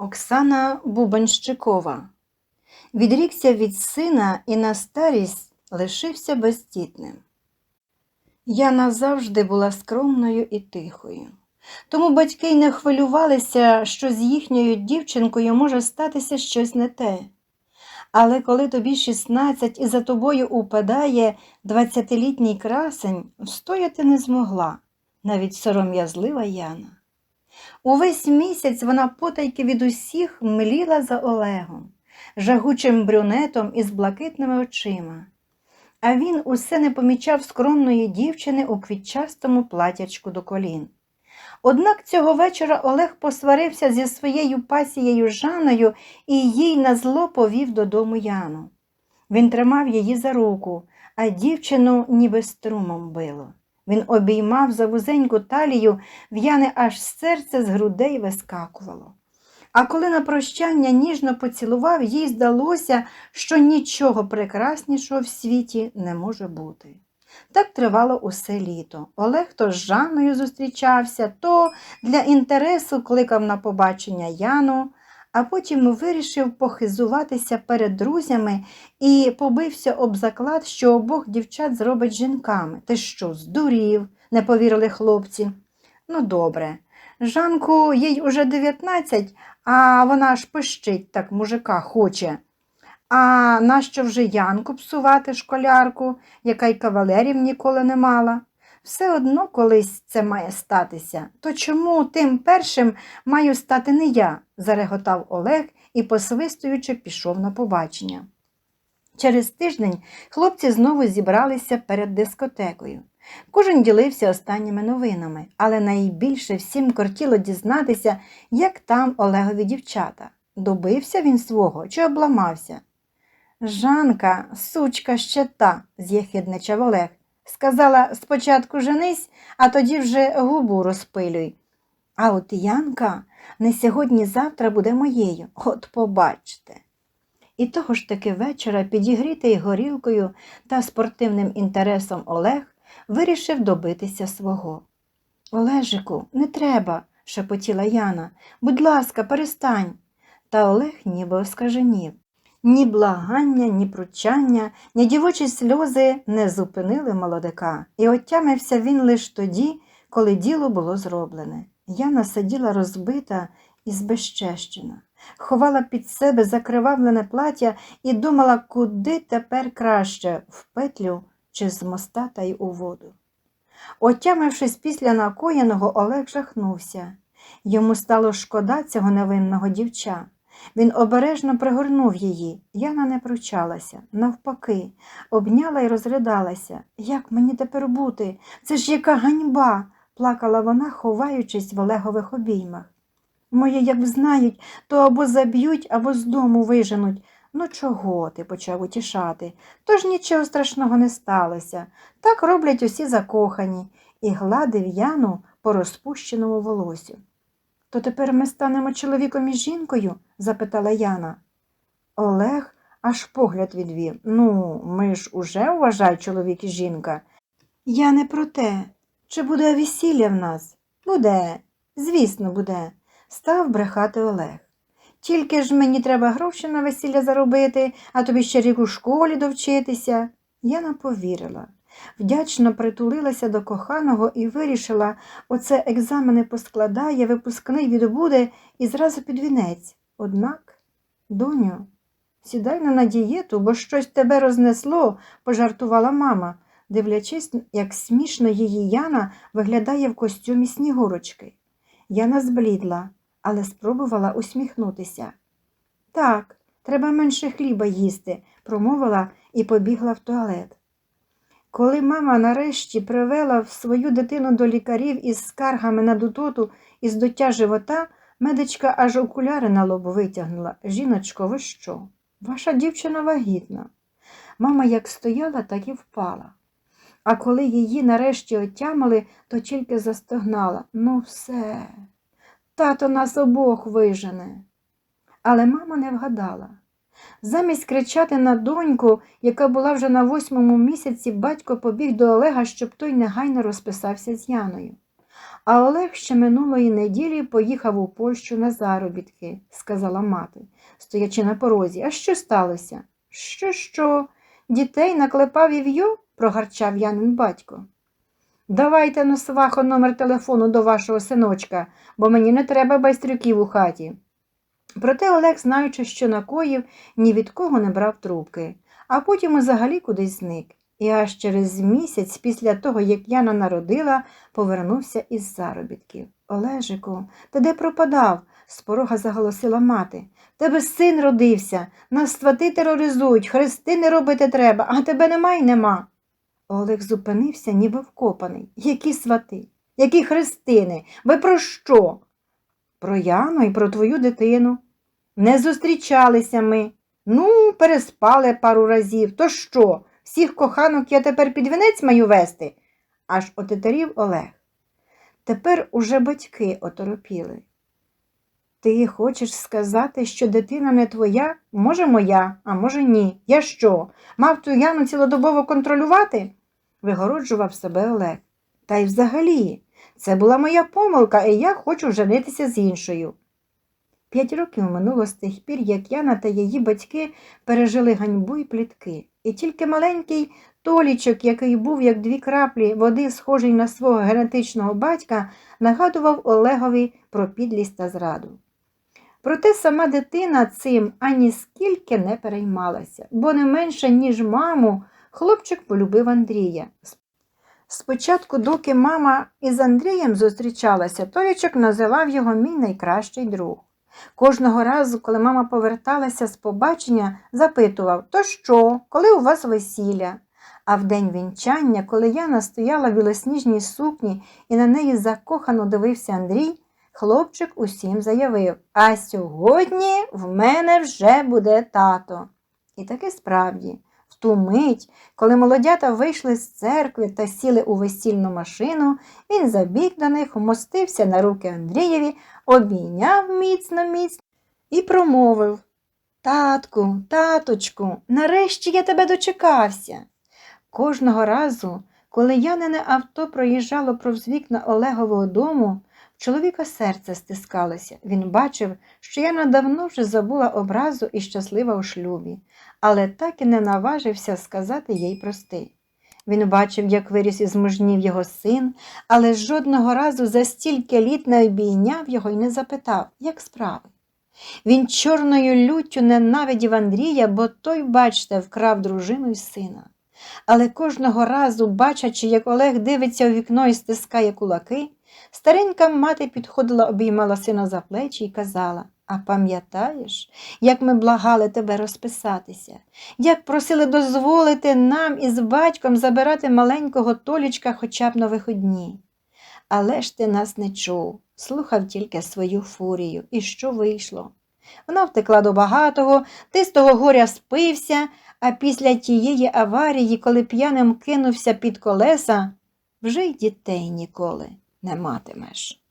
Оксана Бубенщикова відрікся від сина і на старість лишився бездітним. Я назавжди була скромною і тихою, тому батьки й не хвилювалися, що з їхньою дівчинкою може статися щось не те. Але коли тобі 16 і за тобою упадає 20-літній красень, встояти не змогла, навіть сором'язлива Яна. Увесь місяць вона потайки від усіх мліла за Олегом, жагучим брюнетом із блакитними очима. А він усе не помічав скромної дівчини у квітчастому платячку до колін. Однак цього вечора Олег посварився зі своєю пасією Жаною і їй на зло повів додому Яну. Він тримав її за руку, а дівчину ніби струмом било. Він обіймав за вузеньку талію, в Яни аж серце з грудей вискакувало. А коли на прощання ніжно поцілував, їй здалося, що нічого прекраснішого в світі не може бути. Так тривало усе літо. Олег то з Жанною зустрічався, то для інтересу кликав на побачення Яну, а потім вирішив похизуватися перед друзями і побився об заклад, що обох дівчат зробить жінками. Ти що, здурів? не повірили хлопці. Ну, добре. Жанку їй уже 19, а вона ж пищить так мужика хоче. А нащо вже Янку псувати школярку, яка й кавалерів ніколи не мала? Все одно колись це має статися. То чому тим першим маю стати не я? зареготав Олег і, посвистуючи, пішов на побачення. Через тиждень хлопці знову зібралися перед дискотекою. Кожен ділився останніми новинами, але найбільше всім кортіло дізнатися, як там Олегові дівчата. Добився він свого чи обламався? Жанка, сучка ще та, з'єхидничав Олег. Сказала спочатку женись, а тоді вже губу розпилюй. А от Янка не сьогодні-завтра буде моєю, от побачте. І того ж таки вечора, підігрітий горілкою та спортивним інтересом Олег, вирішив добитися свого. Олежику, не треба, шепотіла Яна. Будь ласка, перестань. Та Олег ніби оскаженів. Ні благання, ні пручання, ні дівочі сльози не зупинили молодика, і отямився він лише тоді, коли діло було зроблене. Яна сиділа розбита і збезчещена, ховала під себе закривавлене плаття і думала, куди тепер краще в петлю чи з моста та й у воду. Отямившись після накоєного, Олег жахнувся. Йому стало шкода цього невинного дівча. Він обережно пригорнув її. Яна не пручалася, навпаки, обняла й розридалася. Як мені тепер бути? Це ж яка ганьба, плакала вона, ховаючись в Олегових обіймах. Мої, як знають, то або заб'ють, або з дому виженуть. Ну, чого ти почав утішати? Тож нічого страшного не сталося. Так роблять усі закохані, і гладив Яну по розпущеному волосю. То тепер ми станемо чоловіком і жінкою? запитала Яна. Олег аж погляд відвів. Ну, ми ж уже вважай чоловік і жінка. Я не про те. Чи буде весілля в нас? Буде, звісно, буде, став брехати Олег. Тільки ж мені треба гроші на весілля заробити, а тобі ще рік у школі довчитися. Яна повірила. Вдячно притулилася до коханого і вирішила, оце екзамени поскладає, випускний відбуде і зразу під вінець. Однак, доню, сідай на дієту, бо щось тебе рознесло, пожартувала мама, дивлячись, як смішно її Яна виглядає в костюмі снігурочки. Яна зблідла, але спробувала усміхнутися. Так, треба менше хліба їсти, промовила і побігла в туалет. Коли мама нарешті привела свою дитину до лікарів із скаргами на дутоту і здуття живота, медичка аж окуляри на лоб витягнула. Жіночко, ви що? Ваша дівчина вагітна. Мама як стояла, так і впала. А коли її нарешті отямили, то тільки застогнала. Ну, все, тато нас обох вижене. Але мама не вгадала. Замість кричати на доньку, яка була вже на восьмому місяці, батько побіг до Олега, щоб той негайно розписався з Яною. А Олег ще минулої неділі поїхав у Польщу на заробітки, сказала мати, стоячи на порозі. А що сталося? Що, що? Дітей наклепав і в'ю? прогарчав Янин батько. Давайте на свахо номер телефону до вашого синочка, бо мені не треба байстрюків у хаті. Проте Олег, знаючи, що накоїв, ні від кого не брав трубки, а потім взагалі кудись зник. І аж через місяць, після того, як Яна народила, повернувся із заробітків. Олежику, ти де пропадав? з порога заголосила мати. Тебе син родився, нас свати тероризують, хрестини робити треба, а тебе нема й нема. Олег зупинився, ніби вкопаний. Які свати? Які хрестини? Ви про що? Про Яну і про твою дитину. Не зустрічалися ми. Ну, переспали пару разів. То що? Всіх коханок я тепер під вінець маю вести? аж отетерів Олег. Тепер уже батьки оторопіли. Ти хочеш сказати, що дитина не твоя? Може, моя, а може, ні. Я що? Мав ту Яну цілодобово контролювати? вигороджував себе Олег. Та й взагалі, це була моя помилка, і я хочу женитися з іншою. П'ять років минуло з тих пір, як Яна та її батьки пережили ганьбу і плітки, і тільки маленький толічок, який був, як дві краплі води, схожий на свого генетичного батька, нагадував Олегові про підлість та зраду. Проте сама дитина цим ані скільки не переймалася, бо не менше, ніж маму, хлопчик полюбив Андрія. Спочатку, доки мама із Андрієм зустрічалася, Толічок називав його мій найкращий друг. Кожного разу, коли мама поверталася з побачення, запитував То що, коли у вас весілля? А в день вінчання, коли Яна стояла в білосніжній сукні і на неї закохано дивився Андрій, хлопчик усім заявив А сьогодні в мене вже буде тато. І таки справді, ту мить, коли молодята вийшли з церкви та сіли у весільну машину, він забіг до них, вмостився на руки Андрієві, обійняв міцно міцно і промовив Татку, таточку, нарешті я тебе дочекався. Кожного разу, коли Янине авто проїжджало повз вікна Олегового дому, чоловіка серце стискалося. Він бачив, що Яна давно вже забула образу і щаслива у шлюбі, але так і не наважився сказати їй прости. Він бачив, як виріс і змужнів його син, але жодного разу за стільки літ не обійняв його і не запитав, як справи. Він чорною люттю ненавидів Андрія, бо той, бачте, вкрав дружину й сина. Але кожного разу, бачачи, як Олег дивиться у вікно і стискає кулаки, старенька мати підходила, обіймала сина за плечі і казала А пам'ятаєш, як ми благали тебе розписатися, як просили дозволити нам із батьком забирати маленького толічка хоча б на виходні. Але ж ти нас не чув, слухав тільки свою фурію. І що вийшло? Вона втекла до багатого, ти з того горя спився, а після тієї аварії, коли п'яним кинувся під колеса, вже й дітей ніколи не матимеш.